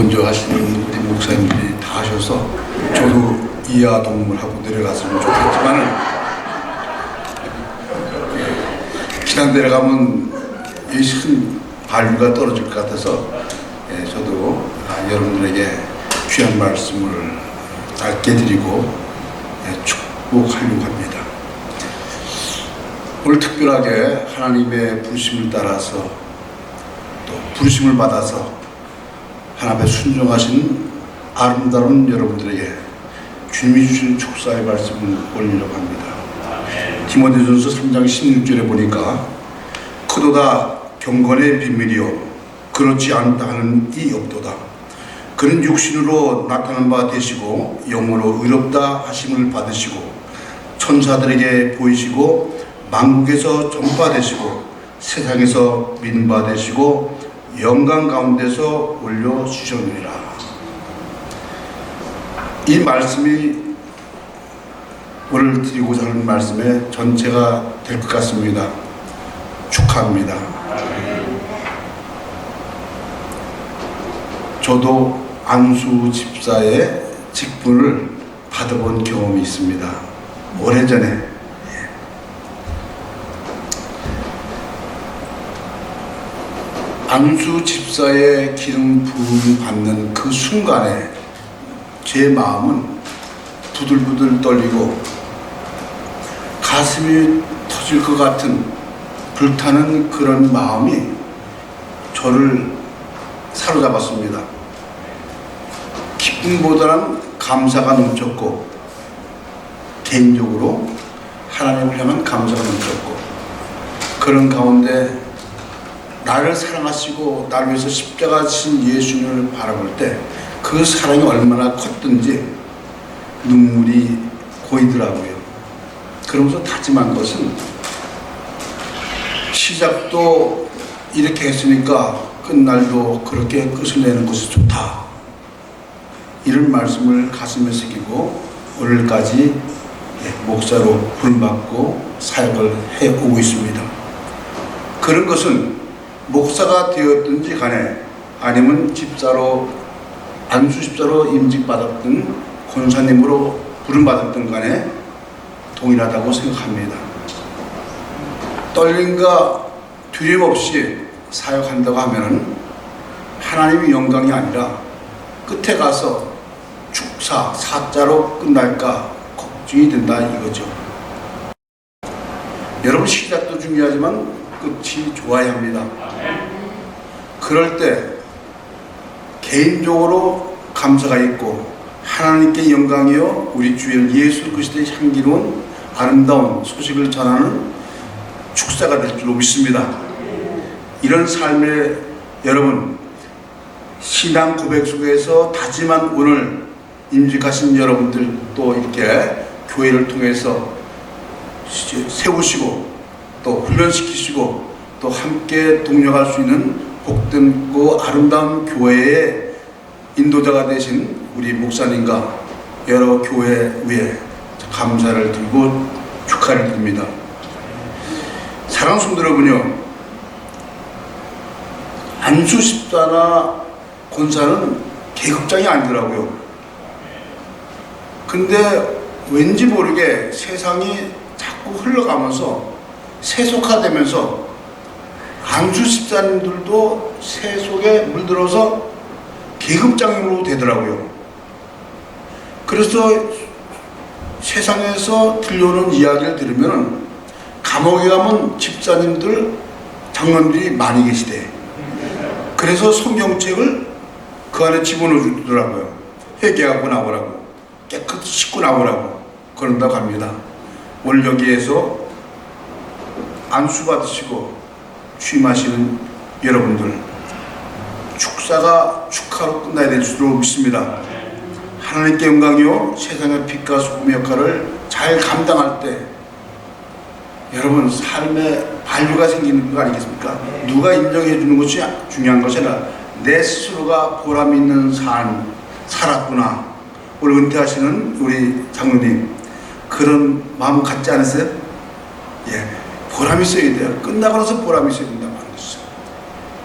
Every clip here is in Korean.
먼저 하시는 우리 목사님들이 다 하셔서 저도 이하 동문하고 내려갔으면 좋겠지만은 지난 내려가면 이큰 발류가 떨어질 것 같아서 예, 저도 아, 여러분들에게 귀한 말씀을 짧게 드리고 예, 축복하려고 합니다. 오늘 특별하게 하나님의 부르심을 따라서 또 부르심을 받아서 하나님의 순종하신 아름다운 여러분들에게 주님이 주신 축사의 말씀을 올리려고 합니다. 디모데전서 3장 16절에 보니까 그도다 경건의 비밀이요 그렇지 않다 하는 이 없도다. 그는 육신으로 나타난 바 되시고 영으로 의롭다 하심을 받으시고 천사들에게 보이시고 만국에서 전파되시고 세상에서 민바되시고 영광 가운데서 올려 주셨느니라. 이 말씀이 오늘 드리고자 하는 말씀의 전체가 될 것 같습니다. 축하합니다. 저도 안수 집사의 직분을 받아본 경험이 있습니다. 오래전에 안수 집사의 기름 부음 받는 그 순간에 제 마음은 부들부들 떨리고 가슴이 터질 것 같은 불타는 그런 마음이 저를 사로잡았습니다. 기쁨보다는 감사가 넘쳤고 개인적으로 하나님을 향한 감사가 넘쳤고 그런 가운데 나를 사랑하시고 나를 위해서 십자가 지신 예수님을 바라볼 때 그 사랑이 얼마나 컸든지 눈물이 고이더라고요. 그러면서 다짐한 것은 시작도 이렇게 했으니까 끝날도 그렇게 끝을 내는 것이 좋다. 이런 말씀을 가슴에 새기고 오늘까지 예, 목사로 부름받고 사역을 해오고 있습니다. 그런 것은 목사가 되었든지 간에 아니면 집사로 안수 집사로 임직받았든 권사님으로 부름받았든 간에 동일하다고 생각합니다. 떨림과 두려움 없이 사역한다고 하면은 하나님의 영광이 아니라 끝에 가서 축사, 사자로 끝날까 걱정이 된다 이거죠. 여러분 시작도 중요하지만 끝이 좋아야 합니다. 그럴 때 개인적으로 감사가 있고 하나님께 영광이요 우리 주의 예수 그리스도의 향기로운 아름다운 소식을 전하는 축사가 될 줄로 믿습니다. 이런 삶에 여러분 신앙 고백 속에서 다짐한 오늘 임직하신 여러분들 또 이렇게 교회를 통해서 세우시고 또 훈련시키시고 또 함께 동력할 수 있는 복되고 아름다운 교회의 인도자가 되신 우리 목사님과 여러 교회 위에 감사를 드리고 축하를 드립니다. 성도 여러분요, 안수 십사나 권사는 계급장이 아니더라고요. 근데 왠지 모르게 세상이 자꾸 흘러가면서 세속화되면서 안수 십사님들도 세속에 물들어서 계급장으로 되더라고요. 그래서 세상에서 들려오는 이야기를 들으면 감옥에 가면 집사님들, 장로들이 많이 계시대. 그래서 성경책을 그 안에 집어넣어 주더라고요. 회개하고 나오라고. 깨끗이 씻고 나오라고. 그런다고 합니다. 오늘 여기에서 안수 받으시고 취임하시는 여러분들 축사가 축하로 끝나야 될 줄로 믿습니다. 하나님께 영광이요 세상의 빛과 소금의 역할을 잘 감당할 때 여러분 삶에 반류가 생기는 거 아니겠습니까? 누가 인정해 주는 것이 중요한 것이 아니라 내 스스로가 보람 있는 삶 살았구나. 오늘 은퇴하시는 우리 장로님 그런 마음 갖지 않으세요? 예, 보람이 있어야 돼요. 끝나고 나서 보람이 있어야 된다고 하는 것이죠.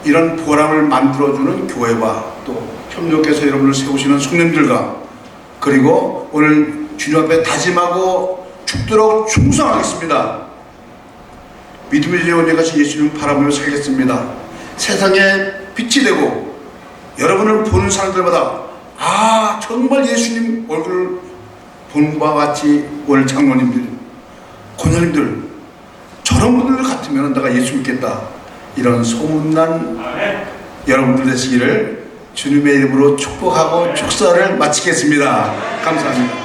이런 보람을 만들어주는 교회와 또 협력해서 여러분을 세우시는 성령들과 그리고 오늘 주님 앞에 다짐하고 죽도록 충성하겠습니다. 믿음의 언제같이 예수님 바라보며 살겠습니다. 세상에 빛이 되고 여러분을 보는 사람들마다 아 정말 예수님 얼굴을 본 바와 같이 오늘 장로님들 권사님들 저런 분들 같으면 내가 예수 믿겠다 이런 소문난 여러분들 되시기를 주님의 이름으로 축복하고 축사를 마치겠습니다. 감사합니다.